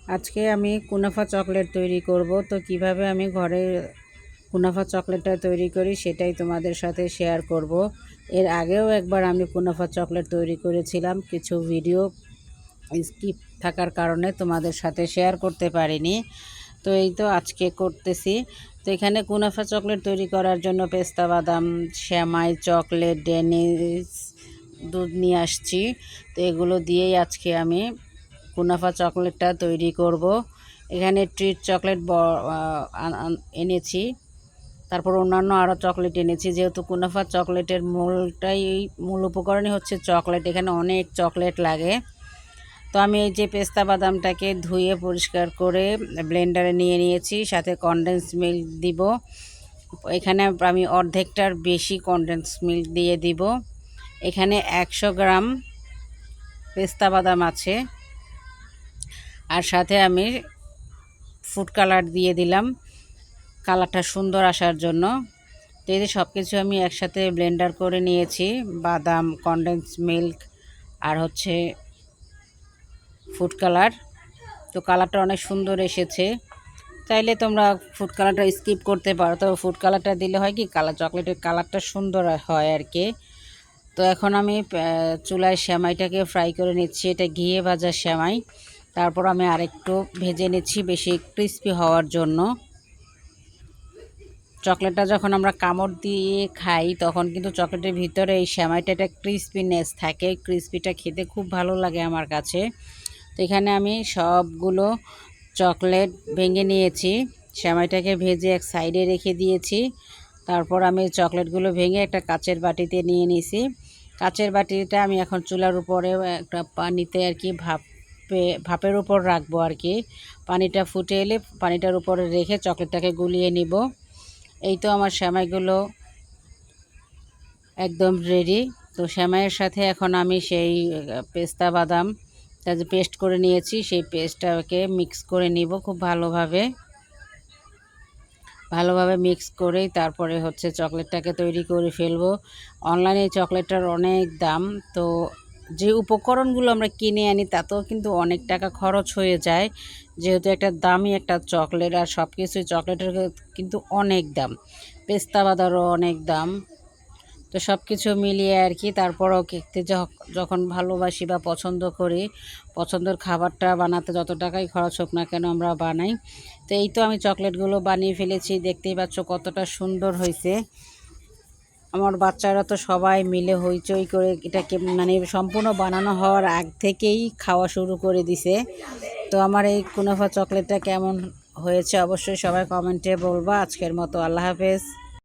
আজকে আমি কুনাফা চকলেট তৈরি করব। তো কীভাবে আমি ঘরে কুনাফা চকলেটটা তৈরি করি সেটাই তোমাদের সাথে শেয়ার করব। এর আগেও একবার আমি কুনাফা চকলেট তৈরি করেছিলাম। কিছু ভিডিও স্কিপ থাকার কারণে তোমাদের সাথে শেয়ার করতে পারিনি। তো এই তো আজকে করতেছি। তো এখানে কুনাফা চকলেট তৈরি করার জন্য পেস্তা বাদাম, শ্যামাই, চকলেট, ডেনিস, দুধ নিয়ে আসছি। তো এগুলো দিয়েই আজকে আমি কুনাফা চকলেটটা তৈরি করব। এখানে ট্রিট চকলেট এনেছি। তারপর অন্যান্য আরও চকলেট এনেছি। যেহেতু কুনাফা চকলেটের মূলটাই, মূল উপকরণই হচ্ছে চকলেট। এখানে অনেক চকলেট লাগে। তো আমি এই যে পেস্তা বাদামটাকে ধুয়ে পরিষ্কার করে ব্লেন্ডারে নিয়ে নিয়েছি। সাথে কনডেন্স মিল্ক দিব। এখানে আমি অর্ধেকটার বেশি কনডেন্স মিল্ক দিয়ে দিব। এখানে একশো গ্রাম পেস্তা বাদাম আছে। আর সাথে আমি ফুড কালার দিয়ে দিলাম। কালারটা সুন্দর আসার জন্য। তো এই যে সব কিছু আমি একসাথে ব্লেন্ডার করে নিয়েছি। বাদাম কনডেন্স মিল্ক আর হচ্ছে ফুড কালার তো কালারটা অনেক সুন্দর এসেছে। চাইলে তোমরা ফুড কালারটা স্কিপ করতে পারো। তো ফুড কালারটা দিলে হয় কি? কালার চকলেটের কালারটা সুন্দর হয় আর কি। তো এখন আমি চুলায় শ্যামাইটাকে ফ্রাই করে নিচ্ছি। এটা ঘিয়ে ভাজা শ্যামাই তারপর আমি আরেকটু ভেজে নিচ্ছি বেশি ক্রিস্পি হওয়ার জন্য। চকলেটটা যখন আমরা কামড় দিয়ে খাই, তখন কিন্তু চকলেটের ভিতরে এই শ্যামাইটা একটা ক্রিস্পিনেস থাকে। ক্রিস্পিটা খেতে খুব ভালো লাগে আমার কাছে। তো এখানে আমি সবগুলো চকলেট ভেঙে নিয়েছি। শ্যামাইটাকে ভেজে এক সাইডে রেখে দিয়েছি। তারপর আমি চকলেটগুলো ভেঙে একটা কাচের বাটিতে নিয়ে নিয়েছি। কাচের বাটিটা আমি এখন চুলার উপরে একটা পানিতে আর কি ভাপে ভাপের উপর রাখব আর কি। পানিটা ফুটে এলে পানিটার উপরে রেখে চকলেটটাকে গুলিয়ে নিব। এই তো আমার শ্যামাইগুলো একদম রেডি তো শ্যামাইয়ের সাথে এখন আমি সেই পেস্তা বাদাম যে পেস্ট করে নিয়েছি, সেই পেস্টটাকে মিক্স করে নিব খুব ভালোভাবে। ভালোভাবে মিক্স করেই তারপরে হচ্ছে চকলেটটাকে তৈরি করে ফেলব। অনলাইনে চকলেটটার অনেক দাম, তো যে উপকরণগুলো আমরা কিনে আনি তাতেও কিন্তু অনেক টাকা খরচ হয়ে যায়। যেহেতু একটা দামি একটা চকলেট আর সব কিছুই চকলেটের কিন্তু অনেক দাম। পেস্তা বাদারও অনেক দাম। তো সব কিছু মিলিয়ে আর কি তারপরও খেতে যখন ভালোবাসি বা পছন্দ করি, পছন্দের খাবারটা বানাতে যত টাকাই খরচ হোক না কেন আমরা বানাই। তো এই তো আমি চকলেটগুলো বানিয়ে ফেলেছি, দেখতেই পাচ্ছ কতটা সুন্দর হয়েছে। আমার বাচ্চারা তো সবাই মিলে হইচই করে এটাকে মানে সম্পূর্ণ বানানো হওয়ার আগ থেকেই খাওয়া শুরু করে দিছে। তো আমার এই কুনাফা চকলেটটা কেমন হয়েছে অবশ্যই সবাই কমেন্টে বলবা। আজকের মতো আল্লাহ হাফেজ।